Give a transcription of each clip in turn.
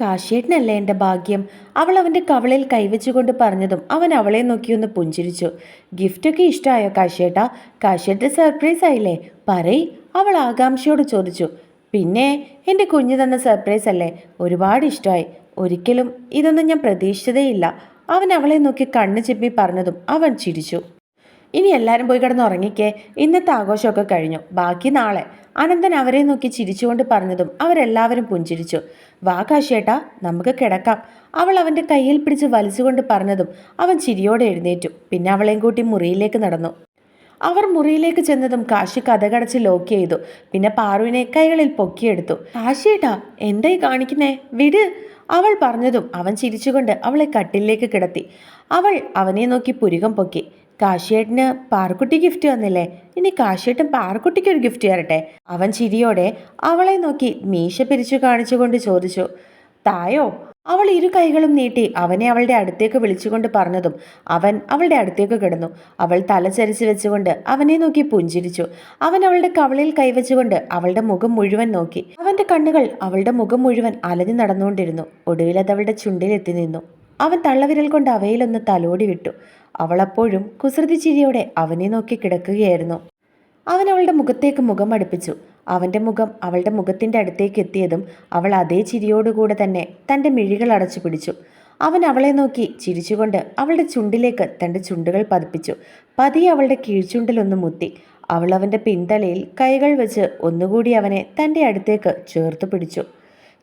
കാശിയേട്ടനല്ലേ എന്റെ ഭാഗ്യം? അവൾ അവന്റെ കവളിൽ കൈവച്ചുകൊണ്ട് പറഞ്ഞതും അവൻ അവളെ നോക്കിയൊന്ന് പുഞ്ചിരിച്ചു. ഗിഫ്റ്റൊക്കെ ഇഷ്ടമായോ കാശിയേട്ടാ? കാശിയേട്ട സർപ്രൈസ് ആയില്ലേ? പറയ്. അവൾ ആകാംക്ഷയോട് ചോദിച്ചു. പിന്നെ എന്റെ കുഞ്ഞു തന്ന സർപ്രൈസ് അല്ലേ? ഒരുപാട് ഇഷ്ടമായി. ഒരിക്കലും ഇതൊന്നും ഞാൻ പ്രതീക്ഷിച്ചതേയില്ല. അവൻ അവളെ നോക്കി കണ്ണു ചിമ്മി പറഞ്ഞതും അവൻ ചിരിച്ചു. ഇനി എല്ലാവരും പോയി കിടന്ന് ഉറങ്ങിക്കേ. ഇന്നത്തെ ആഘോഷമൊക്കെ കഴിഞ്ഞു. ബാക്കി നാളെ. അനന്തൻ അവരെ നോക്കി ചിരിച്ചുകൊണ്ട് പറഞ്ഞതും അവരെല്ലാവരും പുഞ്ചിരിച്ചു. വാ കാശേട്ടാ നമുക്ക് കിടക്കാം. അവൾ അവന്റെ കയ്യിൽ പിടിച്ച് വലിച്ചുകൊണ്ട് പറഞ്ഞതും അവൻ ചിരിയോടെ എഴുന്നേറ്റു. പിന്നെ അവളെയും കൂട്ടി മുറിയിലേക്ക് നടന്നു. അവർ മുറിയിലേക്ക് ചെന്നതും കാശി കഥകടച്ച് ലോക്ക് ചെയ്തു. പിന്നെ പാറുവിനെ കൈകളിൽ പൊക്കിയെടുത്തു. കാശിയേട്ടാ എന്തായി കാണിക്കുന്നേ? വിട്. അവൾ പറഞ്ഞതും അവൻ ചിരിച്ചുകൊണ്ട് അവളെ കട്ടിലേക്ക് കിടത്തി. അവൾ അവനെ നോക്കി പുരുകം പൊക്കി. കാശിയേട്ടന് പാറക്കുട്ടി ഗിഫ്റ്റ് വന്നില്ലേ? ഇനി കാശിയേട്ടൻ പാറക്കുട്ടിക്ക് ഒരു ഗിഫ്റ്റ് തരട്ടെ? അവൻ ചിരിയോടെ അവളെ നോക്കി മീശ പിരിച്ചു കാണിച്ചുകൊണ്ട് ചോദിച്ചു തായോ? അവൾ ഇരു കൈകളും നീട്ടി അവനെ അവളുടെ അടുത്തേക്ക് വിളിച്ചുകൊണ്ട് പറഞ്ഞതും അവൻ അവളുടെ അടുത്തേക്ക് കിടന്നു. അവൾ തലചരിച്ച് വെച്ചുകൊണ്ട് അവനെ നോക്കി പുഞ്ചിരിച്ചു. അവൻ അവളുടെ കവളിൽ കൈവച്ചുകൊണ്ട് അവളുടെ മുഖം മുഴുവൻ നോക്കി. അവന്റെ കണ്ണുകൾ അവളുടെ മുഖം മുഴുവൻ അലഞ്ഞു നടന്നുകൊണ്ടിരുന്നു. ഒടുവിൽ അത് അവളുടെ ചുണ്ടിലെത്തി നിന്നു. അവൻ തള്ളവിരൽ കൊണ്ട് അവയിലൊന്ന് തലോടി വിട്ടു അവളപ്പോഴും കുസൃതി ചിരിയോടെ അവനെ നോക്കി കിടക്കുകയായിരുന്നു. അവൻ അവളുടെ മുഖത്തേക്ക് മുഖം അടുപ്പിച്ചു. അവന്റെ മുഖം അവളുടെ മുഖത്തിന്റെ അടുത്തേക്ക് എത്തിയതും അവൾ അതേ ചിരിയോടുകൂടെ തന്നെ തന്റെ മിഴികൾ അടച്ചു പിടിച്ചു. അവൻ അവളെ നോക്കി ചിരിച്ചുകൊണ്ട് അവളുടെ ചുണ്ടിലേക്ക് തന്റെ ചുണ്ടുകൾ പതിപ്പിച്ചു. പതിയെ അവളുടെ കീഴ്ചുണ്ടിലൊന്ന് മുത്തി. അവൾ അവന്റെ പിന്തലയിൽ കൈകൾ വെച്ച് ഒന്നുകൂടി അവനെ തന്റെ അടുത്തേക്ക് ചേർത്ത് പിടിച്ചു.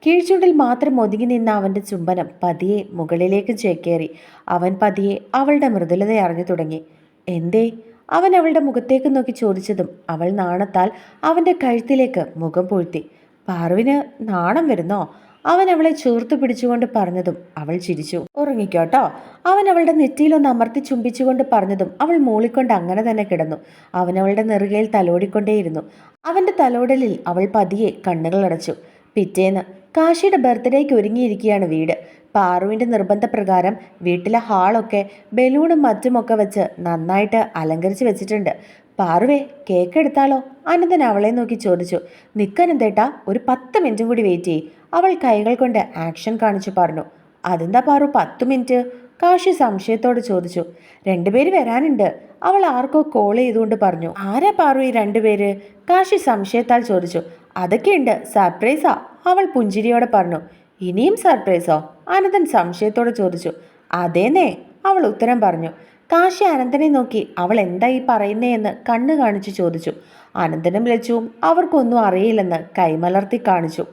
കീഴ്ചുണ്ടിൽ മാത്രം ഒതുങ്ങി നിന്ന അവന്റെ ചുംബനം പതിയെ മുകളിലേക്ക് ചേക്കേറി. അവൻ പതിയെ അവളുടെ മൃദുലത അറിഞ്ഞു തുടങ്ങി. എന്തേ? അവൻ അവളുടെ മുഖത്തേക്ക് നോക്കി ചോദിച്ചതും അവൾ നാണത്താൽ അവന്റെ കഴുത്തിലേക്ക് മുഖം പൂഴ്ത്തി. പാർവിന് നാണം വരുന്നോ? അവൻ അവളെ ചേർത്ത് പിടിച്ചുകൊണ്ട് പറഞ്ഞതും അവൾ ചിരിച്ചു. ഉറങ്ങിക്കോട്ടോ. അവൻ അവളുടെ നെറ്റിയിലൊന്ന് അമർത്തി ചുംബിച്ചുകൊണ്ട് പറഞ്ഞതും അവൾ മൂളിക്കൊണ്ട് അങ്ങനെ തന്നെ കിടന്നു. അവൻ അവളുടെ നെറുകയിൽ തലോടിക്കൊണ്ടേയിരുന്നു. അവന്റെ തലോടലിൽ അവൾ പതിയെ കണ്ണുകൾ അടച്ചു. പിറ്റേന്ന് കാശിയുടെ ബർത്ത്ഡേക്ക് ഒരുങ്ങിയിരിക്കുകയാണ് വീട്. പാറുവിന്റെ നിർബന്ധപ്രകാരം വീട്ടിലെ ഹാളൊക്കെ ബലൂണും മറ്റുമൊക്കെ വെച്ച് നന്നായിട്ട് അലങ്കരിച്ച് വെച്ചിട്ടുണ്ട്. പാറുവേ കേക്ക് എടുത്താലോ? അനന്തൻ അവളെ നോക്കി ചോദിച്ചു. നിൽക്കാനെന്തേട്ടാ ഒരു പത്ത് മിനിറ്റും കൂടി വെയിറ്റ് ചെയ്യ്. അവൾ കൈകൾ കൊണ്ട് ആക്ഷൻ കാണിച്ചു പറഞ്ഞു. അതെന്താ പാറു പത്ത് മിനിറ്റ്? കാശി സംശയത്തോട് ചോദിച്ചു. രണ്ടുപേര് വരാനുണ്ട്. അവൾ ആർക്കോ കോൾ ചെയ്തുകൊണ്ട് പറഞ്ഞു. ആരാ പാറു ഈ രണ്ടുപേര്? കാശി സംശയത്താൽ ചോദിച്ചു. അതൊക്കെയുണ്ട്. സർപ്രൈസാ അവൾ പുഞ്ചിരിയോടെ പറഞ്ഞു ഇനിയും സർപ്രൈസോ അനന്തൻ സംശയത്തോടെ ചോദിച്ചു. അതേനേ അവൾ ഉത്തരം പറഞ്ഞു. കാശി അനന്തനെ നോക്കി അവൾ എന്താ ഈ പറയുന്നേയെന്ന് കണ്ണു കാണിച്ചു ചോദിച്ചു. അനന്തനും ലച്ചുവും അവർക്കൊന്നും അറിയില്ലെന്ന് കൈമലർത്തി കാണിച്ചു.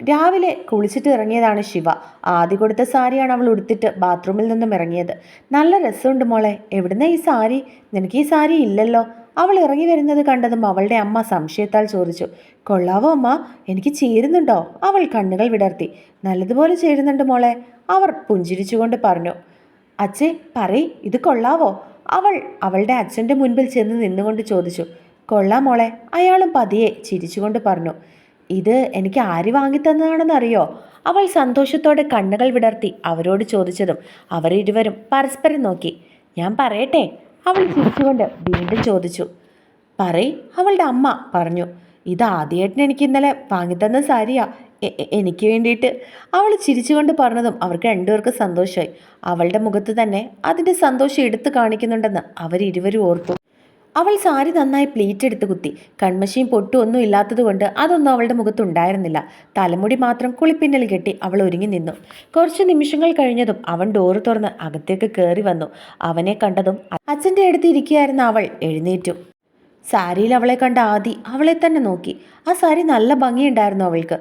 രാവിലെ കുളിച്ചിട്ട് ഇറങ്ങിയതാണ് ശിവ. ആദ്യ കൊടുത്ത സാരിയാണ് അവൾ ഉടുത്തിട്ട് ബാത്റൂമിൽ നിന്നും ഇറങ്ങിയത്. നല്ല രസമുണ്ട് മോളെ. എവിടുന്ന ഈ സാരി? നിനക്ക് ഈ സാരി ഇല്ലല്ലോ. അവൾ ഇറങ്ങി വരുന്നത് കണ്ടതും അവളുടെ അമ്മ സംശയത്താൽ ചോദിച്ചു കൊള്ളാവോ അമ്മ? എനിക്ക് ചേരുന്നുണ്ടോ? അവൾ കണ്ണുകൾ വിടർത്തി നല്ലതുപോലെ ചേരുന്നുണ്ട് മോളെ. അവർ പുഞ്ചിരിച്ചുകൊണ്ട് പറഞ്ഞു അച്ഛേ പറയ് ഇത് കൊള്ളാവോ? അവൾ അവളുടെ അച്ഛന്റെ മുൻപിൽ ചെന്ന് നിന്നുകൊണ്ട് ചോദിച്ചു കൊള്ളാം മോളെ. അയാളും പതിയെ ചിരിച്ചുകൊണ്ട് പറഞ്ഞു ഇത് എനിക്ക് ആര് വാങ്ങിത്തന്നതാണെന്നറിയോ? അവൾ സന്തോഷത്തോടെ കണ്ണുകൾ വിടർത്തി അവരോട് ചോദിച്ചതും അവരിരുവരും പരസ്പരം നോക്കി ഞാൻ പറയട്ടെ അവൾ ചിരിച്ചുകൊണ്ട് വീണ്ടും ചോദിച്ചു. പറയ് അവളുടെ അമ്മ പറഞ്ഞു. ഇത് ആദ്യമായിട്ടിന് എനിക്ക് ഇന്നലെ വാങ്ങിത്തന്ന സാരിയാ. എനിക്ക് വേണ്ടിയിട്ട്. അവൾ ചിരിച്ചുകൊണ്ട് പറഞ്ഞതും അവർക്ക് രണ്ടുപേർക്കും സന്തോഷമായി. അവളുടെ മുഖത്ത് തന്നെ അതിന്റെ സന്തോഷം എടുത്തു കാണിക്കുന്നുണ്ടെന്ന് അവരിരുവരും ഓർത്തു. അവൾ സാരി നന്നായി പ്ലീറ്റ് എടുത്ത് കുത്തി. കൺമശിയും പൊട്ടും ഒന്നും ഇല്ലാത്തതുകൊണ്ട് അതൊന്നും അവളുടെ മുഖത്തുണ്ടായിരുന്നില്ല. തലമുടി മാത്രം കുളിപ്പിന്നൽ കെട്ടി അവൾ ഒരുങ്ങി നിന്നു. കുറച്ച് നിമിഷങ്ങൾ കഴിഞ്ഞതും അവൻ ഡോറ് തുറന്ന് അകത്തേക്ക് കയറി വന്നു. അവനെ കണ്ടതും അച്ഛന്റെ അടുത്ത് ഇരിക്കുകയായിരുന്ന അവൾ എഴുന്നേറ്റു. സാരിയിൽ അവളെ കണ്ട ആദി അവളെ തന്നെ നോക്കി. ആ സാരി നല്ല ഭംഗിയുണ്ടായിരുന്നു അവൾക്ക്.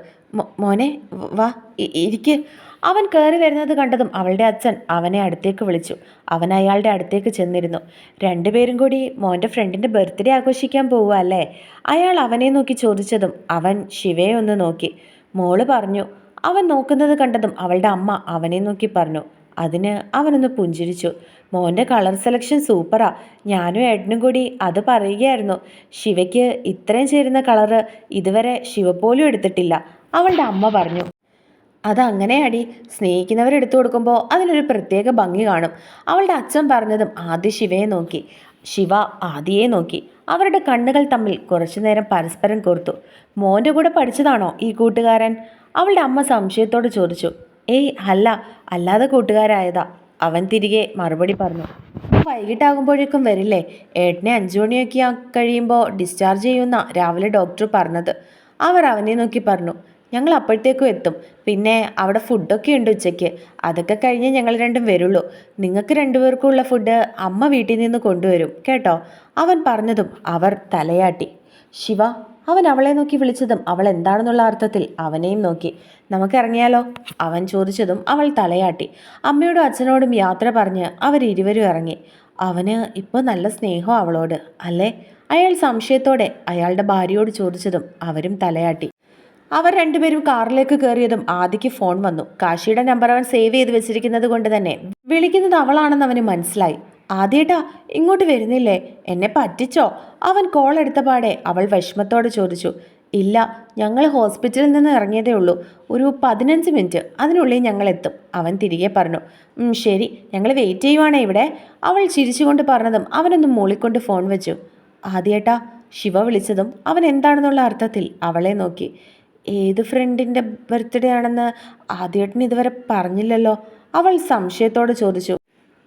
മോനെ വാ ഇരിക്ക്. അവൻ കയറി വരുന്നത് കണ്ടതും അവളുടെ അച്ഛൻ അവനെ അടുത്തേക്ക് വിളിച്ചു. അവൻ അയാളുടെ അടുത്തേക്ക് ചെന്നിരുന്നു. രണ്ടുപേരും കൂടി മോന്റെ ഫ്രണ്ടിന്റെ ബർത്ത്ഡേ ആഘോഷിക്കാൻ പോവുക അല്ലേ? അയാൾ അവനെ നോക്കി ചോദിച്ചതും അവൻ ശിവയെ ഒന്ന് നോക്കി. മോൾ പറഞ്ഞു അവൻ നോക്കുന്നത് കണ്ടതും അവളുടെ അമ്മ അവനെ നോക്കി പറഞ്ഞു. അതിന് അവനൊന്ന് പുഞ്ചിരിച്ചു. മോന്റെ കളർ സെലക്ഷൻ സൂപ്പറാ ഞാനും ഏട്ടനും കൂടി അത് പറയുകയായിരുന്നു. ശിവയ്ക്ക് ഇത്രയും ചേരുന്ന കളറ് ഇതുവരെ ശിവ പോലും എടുത്തിട്ടില്ല. അവളുടെ അമ്മ പറഞ്ഞു. അതങ്ങനെയാടി സ്നേഹിക്കുന്നവരെടുത്തു കൊടുക്കുമ്പോൾ അതിനൊരു പ്രത്യേക ഭംഗി കാണും. അവളുടെ അച്ഛൻ പറഞ്ഞതും ആദ്യ ശിവയെ നോക്കി. ശിവ ആദിയെ നോക്കി. അവരുടെ കണ്ണുകൾ തമ്മിൽ കുറച്ചു നേരം പരസ്പരം കോർത്തു. മോന്റെ കൂടെ പഠിച്ചതാണോ ഈ കൂട്ടുകാരൻ? അവളുടെ അമ്മ സംശയത്തോട് ചോദിച്ചു. ഏയ് അല്ല. അല്ലാതെ കൂട്ടുകാരായതാ. അവൻ തിരികെ മറുപടി പറഞ്ഞു. വൈകിട്ടാകുമ്പോഴേക്കും വരില്ലേ? ഏട്ടനെ അഞ്ചു മണിയൊക്കെ കഴിയുമ്പോൾ ഡിസ്ചാർജ് ചെയ്യുന്ന രാവിലെ ഡോക്ടർ പറഞ്ഞത്. അവർ അവനെ നോക്കി പറഞ്ഞു. ഞങ്ങൾ അപ്പോഴത്തേക്കും എത്തും. പിന്നെ അവിടെ ഫുഡൊക്കെ ഉണ്ട് ഉച്ചയ്ക്ക്. അതൊക്കെ കഴിഞ്ഞ് ഞങ്ങൾ രണ്ടും വരുള്ളൂ. നിങ്ങൾക്ക് രണ്ടുപേർക്കുള്ള ഫുഡ് അമ്മ വീട്ടിൽ നിന്ന് കൊണ്ടുവരും കേട്ടോ? അവൻ പറഞ്ഞതും അവർ തലയാട്ടി. ശിവ അവൻ അവളെ നോക്കി വിളിച്ചതും അവൾ എന്താണെന്നുള്ള അർത്ഥത്തിൽ അവനെയും നോക്കി. നമുക്ക് ഇറങ്ങിയാലോ? അവൻ ചോദിച്ചതും അവൾ തലയാട്ടി. അമ്മയോടും അച്ഛനോടും യാത്ര പറഞ്ഞ് അവരിരുവരും ഇറങ്ങി. അവന് ഇപ്പോൾ നല്ല സ്നേഹം അവളോട് അല്ലേ? അയാൾ സംശയത്തോടെ അയാളുടെ ഭാര്യയോട് ചോദിച്ചതും അവരും തലയാട്ടി. അവർ രണ്ടുപേരും കാറിലേക്ക് കയറിയതും ആദിക്ക് ഫോൺ വന്നു. കാശിയുടെ നമ്പർ അവൻ സേവ് ചെയ്ത് വെച്ചിരിക്കുന്നത് കൊണ്ട് തന്നെ. വിളിക്കുന്നത് അവളാണെന്ന് അവന് മനസ്സിലായി. ആദ്യേട്ടാ ഇങ്ങോട്ട് വരുന്നില്ലേ? എന്നെ പറ്റിച്ചോ? അവൻ കോൾ എടുത്ത പാടെ അവൾ വിഷമത്തോടെ ചോദിച്ചു. ഇല്ല ഞങ്ങൾ ഹോസ്പിറ്റലിൽ നിന്ന് ഇറങ്ങിയതേ ഉള്ളൂ. ഒരു പതിനഞ്ച് മിനിറ്റ് അതിനുള്ളിൽ ഞങ്ങൾ എത്തും. അവൻ തിരികെ പറഞ്ഞു. ശരി ഞങ്ങൾ വെയിറ്റ് ചെയ്യുവാണേ ഇവിടെ. അവൾ ചിരിച്ചുകൊണ്ട് പറഞ്ഞതും അവനൊന്ന് മൂളിക്കൊണ്ട് ഫോൺ വെച്ചു. ആദ്യേട്ടാ ശിവ വിളിച്ചതും അവൻ എന്താണെന്നുള്ള അർത്ഥത്തിൽ അവളെ നോക്കി. ഏത് ഫ്രണ്ടിന്റെ ബർത്ത്ഡേ ആണെന്ന് ആദ്യേട്ടൻ ഇതുവരെ പറഞ്ഞില്ലല്ലോ. അവൾ സംശയത്തോടെ ചോദിച്ചു.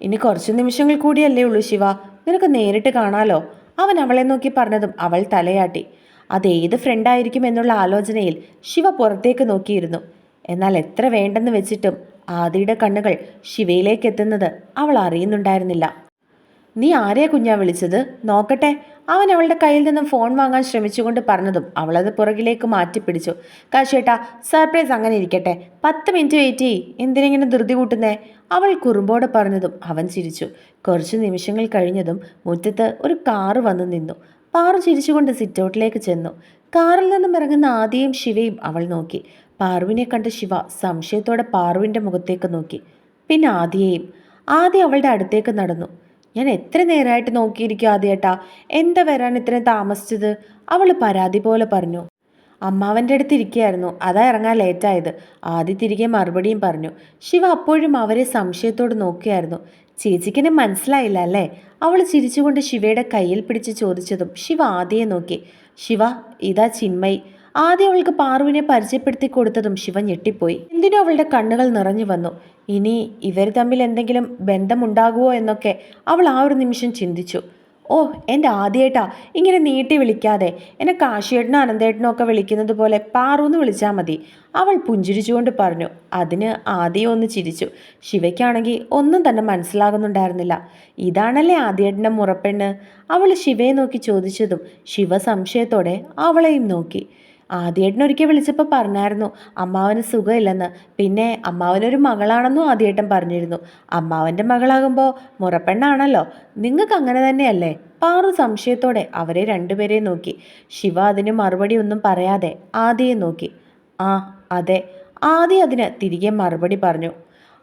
ഇനി കുറച്ച് നിമിഷങ്ങൾ കൂടിയല്ലേ ഉള്ളൂ ശിവ. നിനക്ക് നേരിട്ട് കാണാലോ? അവൻ അവളെ നോക്കി പറഞ്ഞതും അവൾ തലയാട്ടി. അതേത് ഫ്രണ്ടായിരിക്കും എന്നുള്ള ആലോചനയിൽ ശിവ പുറത്തേക്ക് നോക്കിയിരുന്നു. എന്നാൽ എത്ര വേണ്ടെന്ന് വെച്ചിട്ടും ആദിയുടെ കണ്ണുകൾ ശിവയിലേക്ക് എത്തുന്നത് അവൾ അറിയുന്നുണ്ടായിരുന്നില്ല. നീ ആരെയാ കുഞ്ഞാ വിളിച്ചത്? നോക്കട്ടെ. അവൻ അവളുടെ കയ്യിൽ നിന്നും ഫോൺ വാങ്ങാൻ ശ്രമിച്ചുകൊണ്ട് പറഞ്ഞതും അവളത് പുറകിലേക്ക് മാറ്റിപ്പിടിച്ചു. കാശേട്ടാ സർപ്രൈസ് അങ്ങനെ ഇരിക്കട്ടെ. പത്ത് മിനിറ്റ് വെയിറ്റ് ചെയ്യ്. എന്തിനെങ്ങനെ ധൃതി കൂട്ടുന്നേ? അവൾ കുറുമ്പോടെ പറഞ്ഞതും അവൻ ചിരിച്ചു. കുറച്ച് നിമിഷങ്ങൾ കഴിഞ്ഞതും മുറ്റത്ത് ഒരു കാറ് വന്നു നിന്നു. പാറു ചിരിച്ചുകൊണ്ട് സിറ്റൗട്ടിലേക്ക് ചെന്നു. കാറിൽ നിന്നും ഇറങ്ങുന്ന ആദിയും ശിവയും അവൾ നോക്കി. പാറുവിനെ കണ്ട ശിവ സംശയത്തോടെ പാറുവിന്റെ മുഖത്തേക്ക് നോക്കി. പിന്നെ ആദിയെയും. ആദ്യം അവളുടെ അടുത്തേക്ക് നടന്നു. ഞാൻ എത്ര നേരമായിട്ട് നോക്കിയിരിക്കും ആദ്യേട്ടാ. എന്താ വരാൻ ഇത്രയും താമസിച്ചത്? അവൾ പരാതി പോലെ പറഞ്ഞു. അമ്മാവന്റെ അടുത്ത് ഇരിക്കുകയായിരുന്നു. അതാ ഇറങ്ങാൻ ലേറ്റായത് ആദ്യ തിരികെ മറുപടിയും പറഞ്ഞു. ശിവ അപ്പോഴും അവരെ സംശയത്തോട് നോക്കിയായിരുന്നു. ചേച്ചിക്കിനെ മനസ്സിലായില്ല അല്ലേ? അവൾ ചിരിച്ചുകൊണ്ട് ശിവയുടെ കയ്യിൽ പിടിച്ച് ചോദിച്ചതും ശിവ ആദ്യയെ നോക്കി. ശിവ ഇതാ ചിന്മയി. ആദ്യം അവൾക്ക് പാർവിനെ പരിചയപ്പെടുത്തി കൊടുത്തതും ശിവ ഞെട്ടിപ്പോയി. എന്തിനോ അവളുടെ കണ്ണുകൾ നിറഞ്ഞു വന്നു. ഇനി ഇവർ തമ്മിൽ എന്തെങ്കിലും ബന്ധമുണ്ടാകുമോ എന്നൊക്കെ അവൾ ആ ഒരു നിമിഷം ചിന്തിച്ചു. ഓ എന്റെ ആദ്യേട്ടാ ഇങ്ങനെ നീട്ടി വിളിക്കാതെ. എന്നെ കാശിയേട്ടനും അനന്തേട്ടനും ഒക്കെ വിളിക്കുന്നത് പോലെ പാറൂന്ന് വിളിച്ചാൽ മതി. അവൾ പുഞ്ചിരിച്ചുകൊണ്ട് പറഞ്ഞു. അതിന് ആദ്യം ഒന്ന് ചിരിച്ചു. ശിവയ്ക്കാണെങ്കിൽ ഒന്നും തന്നെ മനസ്സിലാകുന്നുണ്ടായിരുന്നില്ല. ഇതാണല്ലേ ആദ്യേട്ടന്റെ മുറപ്പെണ്ണ്? അവൾ ശിവയെ നോക്കി ചോദിച്ചതും ശിവ സംശയത്തോടെ അവളെയും നോക്കി. ആദ്യേട്ടൻ ഒരിക്കൽ വിളിച്ചപ്പോൾ പറഞ്ഞായിരുന്നു അമ്മാവന് സുഖമില്ലെന്ന്. പിന്നെ അമ്മാവനൊരു മകളാണെന്നും ആദ്യേട്ടൻ പറഞ്ഞിരുന്നു. അമ്മാവന്റെ മകളാകുമ്പോൾ മുറപ്പെണ്ണാണല്ലോ. നിങ്ങൾക്ക് അങ്ങനെ തന്നെയല്ലേ? പാറു സംശയത്തോടെ അവരെ രണ്ടുപേരെയും നോക്കി. ശിവ അതിന് മറുപടി ഒന്നും പറയാതെ ആദ്യയെ നോക്കി. ആ അതെ. ആദി അതിന് തിരികെ മറുപടി പറഞ്ഞു.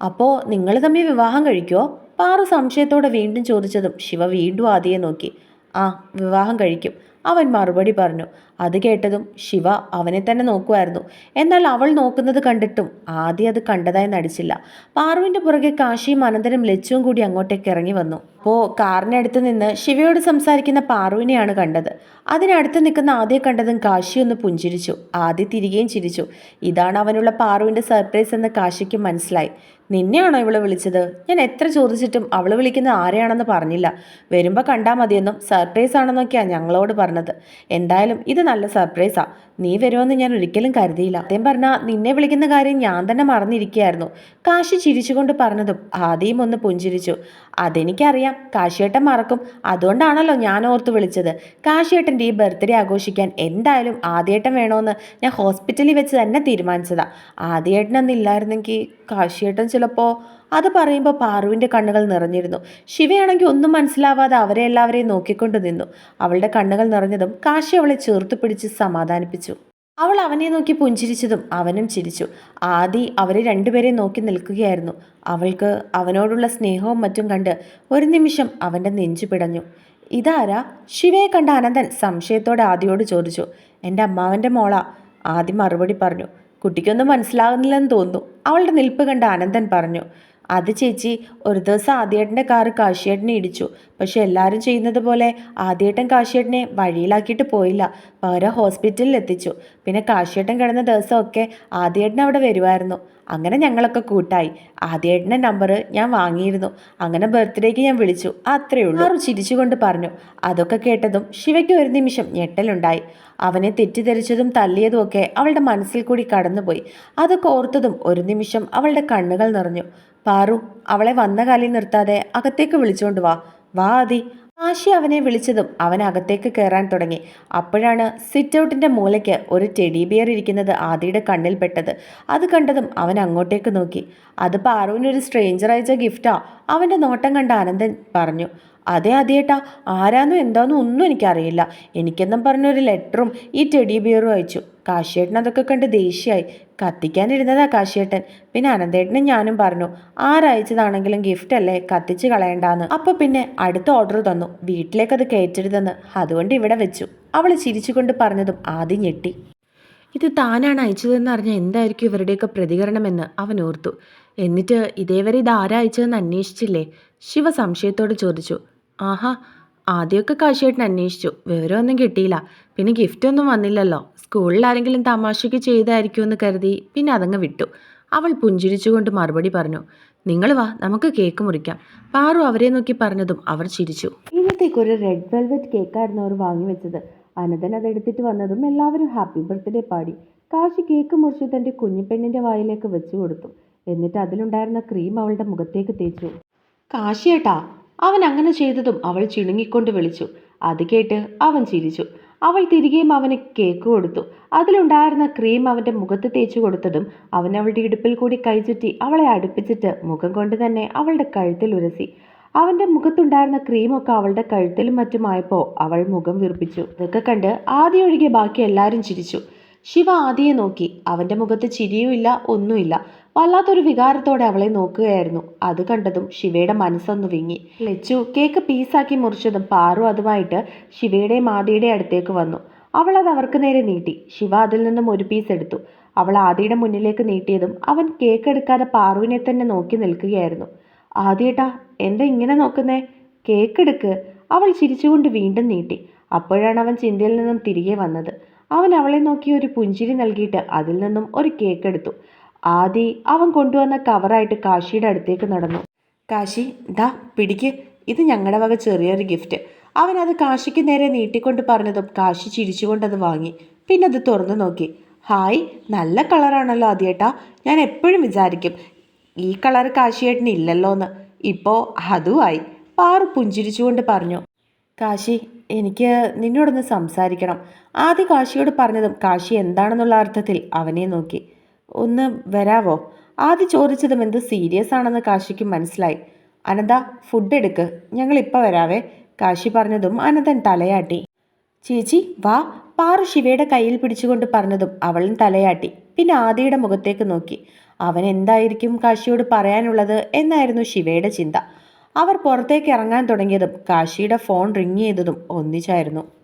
അപ്പോൾ നിങ്ങൾ തമ്മിൽ വിവാഹം കഴിക്കുമോ പാറു സംശയത്തോടെ വീണ്ടും ചോദിച്ചതും ശിവ വീണ്ടും ആദ്യയെ നോക്കി. ആ വിവാഹം കഴിക്കും. അവൻ മറുപടി പറഞ്ഞു. അത് കേട്ടതും ശിവ അവനെ തന്നെ നോക്കുമായിരുന്നു. എന്നാൽ അവൾ നോക്കുന്നത് കണ്ടിട്ടും ആദ്യം അത് കണ്ടതായി നടിച്ചില്ല. പാറുവിന്റെ പുറകെ കാശിയും അനന്തരം ലച്ചുവും കൂടി അങ്ങോട്ടേക്ക് ഇറങ്ങി വന്നു. അപ്പോൾ കാറിനടുത്ത് നിന്ന് ശിവയോട് സംസാരിക്കുന്ന പാറുവിനെയാണ് കണ്ടത്. അതിനടുത്ത് നിൽക്കുന്ന ആദ്യം കണ്ടതും കാശി ഒന്ന് പുഞ്ചിരിച്ചു. ആദ്യ തിരികെയും ചിരിച്ചു. ഇതാണ് അവനുള്ള പാറുവിന്റെ സർപ്രൈസ് എന്ന് കാശിക്ക് മനസ്സിലായി. നിന്നെയാണോ ഇവൾ വിളിച്ചത്? ഞാൻ എത്ര ചോദിച്ചിട്ടും അവൾ വിളിക്കുന്ന ആരെയാണെന്ന് പറഞ്ഞില്ല. വരുമ്പോൾ കണ്ടാൽ മതിയെന്നും സർപ്രൈസ് ആണെന്നൊക്കെയാണ് ഞങ്ങളോട് പറഞ്ഞത്. എന്തായാലും ഇത് നല്ല സർപ്രൈസാണ് നീ വരുമെന്ന് ഞാൻ ഒരിക്കലും കരുതിയില്ല. അദ്ദേഹം പറഞ്ഞാൽ നിന്നെ വിളിക്കുന്ന കാര്യം ഞാൻ തന്നെ മറന്നിരിക്കുകയായിരുന്നു. കാശി ചിരിച്ചുകൊണ്ട് പറഞ്ഞതും ആദ്യം ഒന്ന് പുഞ്ചിരിച്ചു. അതെനിക്കറിയാം. കാശിയേട്ടൻ മറക്കും. അതുകൊണ്ടാണല്ലോ ഞാൻ ഓർത്ത് വിളിച്ചത്. കാശിയേട്ടന്റെ ഈ ബർത്ത്ഡേ ആഘോഷിക്കാൻ എന്തായാലും ആദ്യേട്ടൻ വേണമെന്ന് ഞാൻ ഹോസ്പിറ്റലിൽ വെച്ച് തന്നെ തീരുമാനിച്ചതാണ് ആദ്യേട്ടനൊന്നും ഇല്ലായിരുന്നെങ്കിൽ കാശിയേട്ടൻ ചിലപ്പോൾ അത് പറയുമ്പോൾ പാറുവിന്റെ കണ്ണുകൾ നിറഞ്ഞിരുന്നു. ശിവയാണെങ്കിൽ ഒന്നും മനസ്സിലാവാതെ അവരെ എല്ലാവരെയും നോക്കിക്കൊണ്ട് നിന്നു. അവളുടെ കണ്ണുകൾ നിറഞ്ഞതും കാശി അവളെ ചേർത്ത് പിടിച്ച് സമാധാനിപ്പിച്ചു. അവൾ അവനെ നോക്കി പുഞ്ചിരിച്ചതും അവനും ചിരിച്ചു. ആദി അവരെ രണ്ടുപേരെ നോക്കി നിൽക്കുകയായിരുന്നു. അവൾക്ക് അവനോടുള്ള സ്നേഹവും മറ്റും കണ്ട് ഒരു നിമിഷം അവന്റെ നെഞ്ചു പിടഞ്ഞു. ഇതാരാ? ശിവയെ കണ്ട അനന്തൻ സംശയത്തോടെ ആദിയോട് ചോദിച്ചു. എന്റെ അമ്മാവന്റെ മോളാ ആദ്യം മറുപടി പറഞ്ഞു. കുട്ടിക്കൊന്നും മനസ്സിലാകുന്നില്ലെന്ന് തോന്നുന്നു അവളുടെ നിൽപ്പ് കണ്ട അനന്തൻ പറഞ്ഞു. അത് ചേച്ചി ഒരു ദിവസം ആദ്യേട്ടന്റെ കാറ് കാശിയേട്ടനെ ഇടിച്ചു. പക്ഷെ എല്ലാവരും ചെയ്യുന്നത് പോലെ ആദ്യേട്ടൻ കാശിയേട്ടനെ വഴിയിലാക്കിയിട്ട് പോയില്ല. പകരം ഹോസ്പിറ്റലിൽ എത്തിച്ചു. പിന്നെ കാശിയേട്ടൻ കിടന്ന ദിവസമൊക്കെ ആദ്യേട്ടൻ അവിടെ വരുമായിരുന്നു അങ്ങനെ ഞങ്ങളൊക്കെ കൂട്ടായി. ആദ്യേട്ടന്റെ നമ്പർ ഞാൻ വാങ്ങിയിരുന്നു. അങ്ങനെ ബർത്ത്ഡേക്ക് ഞാൻ വിളിച്ചു. അത്രയേ ഉള്ളൂ. ആറു ചിരിച്ചുകൊണ്ട് പറഞ്ഞു. അതൊക്കെ കേട്ടതും ശിവയ്ക്ക് ഒരു നിമിഷം ഞെട്ടലുണ്ടായി. അവനെ തെറ്റിദ്ധരിച്ചതും തല്ലിയതും ഒക്കെ അവളുടെ മനസ്സിൽ കൂടി കടന്നുപോയി. അതൊക്കെ ഓർത്തതും ഒരു നിമിഷം അവളുടെ കണ്ണുകൾ നിറഞ്ഞു. പാറു അവളെ വന്ന കാലിൽ നിർത്താതെ അകത്തേക്ക് വിളിച്ചുകൊണ്ട് വാ. വാ അതി ആശി അവനെ വിളിച്ചതും അവൻ അകത്തേക്ക് കയറാൻ തുടങ്ങി. അപ്പോഴാണ് സിറ്റ് ഔട്ടിന്റെ മൂലയ്ക്ക് ഒരു ടെഡി ബിയർ ഇരിക്കുന്നത് ആദിയുടെ കണ്ണിൽ പെട്ടത്. അത് കണ്ടതും അവൻ അങ്ങോട്ടേക്ക് നോക്കി. അത് പാറുവിനൊരു സ്ട്രേഞ്ചർ അയച്ച ഗിഫ്റ്റാ അവന്റെ നോട്ടം കണ്ട ആനന്ദൻ പറഞ്ഞു. അതെ അതേട്ടാ ആരാന്നും എന്താന്നും ഒന്നും എനിക്കറിയില്ല. എനിക്കെന്നും പറഞ്ഞൊരു ലെറ്ററും ഈ ടെഡി ബിയറും അയച്ചു. കാശിയേട്ടൻ അതൊക്കെ കണ്ട് ദേഷ്യമായി. കത്തിക്കാനിരുന്നതാ കാശിയേട്ടൻ. പിന്നെ അനന്തേട്ടനും ഞാനും പറഞ്ഞു ആരയച്ചതാണെങ്കിലും ഗിഫ്റ്റ് അല്ലേ? കത്തിച്ച് കളയണ്ടാന്ന്. അപ്പോൾ പിന്നെ അടുത്ത ഓർഡർ തന്നു. വീട്ടിലേക്ക് അത് കയറ്റരുതെന്ന്. അതുകൊണ്ട് ഇവിടെ വെച്ചു. അവൾ ചിരിച്ചുകൊണ്ട് പറഞ്ഞതും ആദ്യം ഞെട്ടി. ഇത് താനാണ് അയച്ചതെന്ന് അറിഞ്ഞാൽ എന്തായിരിക്കും ഇവരുടെയൊക്കെ പ്രതികരണമെന്ന്? അവൻ ഓർത്തു. എന്നിട്ട് ഇതേവരെ ഇത് ആരാ അയച്ചതെന്ന് അന്വേഷിച്ചില്ലേ? ശിവ സംശയത്തോട് ചോദിച്ചു. ആഹാ ആദ്യമൊക്കെ കാശിയേട്ടൻ അന്വേഷിച്ചു. വിവരമൊന്നും കിട്ടിയില്ല. പിന്നെ ഗിഫ്റ്റ് ഒന്നും വന്നില്ലല്ലോ. സ്കൂളിൽ ആരെങ്കിലും തമാശയ്ക്ക് ചെയ്തായിരിക്കും എന്ന് കരുതി പിന്നെ അതങ്ങ് വിട്ടു. അവൾ പുഞ്ചിരിച്ചുകൊണ്ട് മറുപടി പറഞ്ഞു നിങ്ങൾ വാ നമുക്ക് കേക്ക് മുറിക്കാം. പാറു അവരെ നോക്കി പറഞ്ഞതും അവർ ചിരിച്ചു. ഇന്നത്തേക്ക് ഒരു റെഡ് വെൽവെറ്റ് കേക്കായിരുന്നു അവർ വാങ്ങി വെച്ചത്. അനന്തൻ അതെടുത്തിട്ട് വന്നതും എല്ലാവരും ഹാപ്പി ബർത്ത്ഡേ പാടി. കാശി കേക്ക് മുറിച്ച് തന്റെ കുഞ്ഞിപ്പെണ്ണിന്റെ വായിലേക്ക് വെച്ചു കൊടുത്തു. എന്നിട്ട് അതിലുണ്ടായിരുന്ന ക്രീം അവളുടെ മുഖത്തേക്ക് തേച്ചു. കാശിയേട്ടാ അവൻ അങ്ങനെ ചെയ്തതും അവൾ ചിണുങ്ങിക്കൊണ്ട് വിളിച്ചു. അത് കേട്ട് അവൻ ചിരിച്ചു. അവൾ തിരികെയും അവന് കേക്ക് കൊടുത്തു. അതിലുണ്ടായിരുന്ന ക്രീം അവന്റെ മുഖത്ത് തേച്ചു കൊടുത്തതും അവൻ അവളുടെ ഇടുപ്പിൽ കൂടി കൈചുറ്റി അവളെ അടുപ്പിച്ചിട്ട് മുഖം കൊണ്ട് തന്നെ അവളുടെ കഴുത്തിൽ ഉരസി. അവന്റെ മുഖത്തുണ്ടായിരുന്ന ക്രീമൊക്കെ അവളുടെ കഴുത്തിലും മറ്റുമായപ്പോൾ അവൾ മുഖം വീർപ്പിച്ചു. ഇതൊക്കെ കണ്ട് ആദ്യം ഒഴികെ ബാക്കി എല്ലാവരും ചിരിച്ചു. ശിവ ആദിയെ നോക്കി. അവന്റെ മുഖത്ത് ചിരിയുമില്ല ഒന്നുമില്ല. വല്ലാത്തൊരു വികാരത്തോടെ അവളെ നോക്കുകയായിരുന്നു. അത് കണ്ടതും ശിവയുടെ മനസ്സൊന്ന് വിങ്ങി. ലച്ചു കേക്ക് പീസാക്കി മുറിച്ചതും പാറു അതുമായിട്ട് ശിവയുടെ മാതയുടെ അടുത്തേക്ക് വന്നു. അവൾ അത് അവർക്ക് നേരെ നീട്ടി. ശിവ അതിൽ നിന്നും ഒരു പീസ് എടുത്തു. അവൾ ആദിയുടെ മുന്നിലേക്ക് നീട്ടിയതും അവൻ കേക്ക് എടുക്കാതെ പാറുവിനെ തന്നെ നോക്കി നിൽക്കുകയായിരുന്നു. ആദിയേട്ടാ എന്താ ഇങ്ങനെ നോക്കുന്നേ? കേക്ക് എടുക്ക്. അവൾ ചിരിച്ചുകൊണ്ട് വീണ്ടും നീട്ടി. അപ്പോഴാണ് അവൻ ചിന്തയിൽ നിന്നും തിരികെ വന്നത്. അവൻ അവളെ നോക്കി ഒരു പുഞ്ചിരി നൽകിയിട്ട് അതിൽ നിന്നും ഒരു കേക്ക് എടുത്തു. ആദി അവൻ കൊണ്ടുവന്ന കവറായിട്ട് കാശിയുടെ അടുത്തേക്ക് നടന്നു. കാശി ദാ പിടിക്ക്. ഇത് ഞങ്ങളുടെ വക ചെറിയൊരു ഗിഫ്റ്റ്. അവൻ അത് കാശിക്ക് നേരെ നീട്ടിക്കൊണ്ട് പറഞ്ഞതും കാശി ചിരിച്ചുകൊണ്ടത് വാങ്ങി. പിന്നെ അത് തുറന്നു നോക്കി. ഹായ് നല്ല കളറാണല്ലോ ആദ്യേട്ടാ. ഞാൻ എപ്പോഴും വിചാരിക്കും ഈ കളർ കാശിയേട്ടന് ഇല്ലല്ലോ എന്ന് ഇപ്പോൾ അതുമായി പാറു പുഞ്ചിരിച്ചുകൊണ്ട് പറഞ്ഞു. കാശി എനിക്ക് നിന്നോടൊന്ന് സംസാരിക്കണം. ആദ്യ കാശിയോട് പറഞ്ഞതും കാശി എന്താണെന്നുള്ള അർത്ഥത്തിൽ അവനെ നോക്കി. ഒന്ന് വരാവോ? ആദ്യ ചോദിച്ചതും എന്ത് സീരിയസ് ആണെന്ന് കാശിക്ക് മനസ്സിലായി. അനന്ത ഫുഡ് എടുക്ക്. ഞങ്ങൾ ഇപ്പോൾ വരാവേ. കാശി പറഞ്ഞതും അനന്തൻ തലയാട്ടി. ചേച്ചി വാ. പാറു ശിവയുടെ കയ്യിൽ പിടിച്ചുകൊണ്ട് പറഞ്ഞതും അവളും തലയാട്ടി. പിന്നെ ആദിയുടെ മുഖത്തേക്ക് നോക്കി. അവൻ എന്തായിരിക്കും കാശിയോട് പറയാനുള്ളത് എന്നായിരുന്നു ശിവയുടെ ചിന്ത. അവർ പുറത്തേക്ക് ഇറങ്ങാൻ തുടങ്ങിയതും കാശിയുടെ ഫോൺ റിങ് ചെയ്തതും ഒന്നിച്ചായിരുന്നു.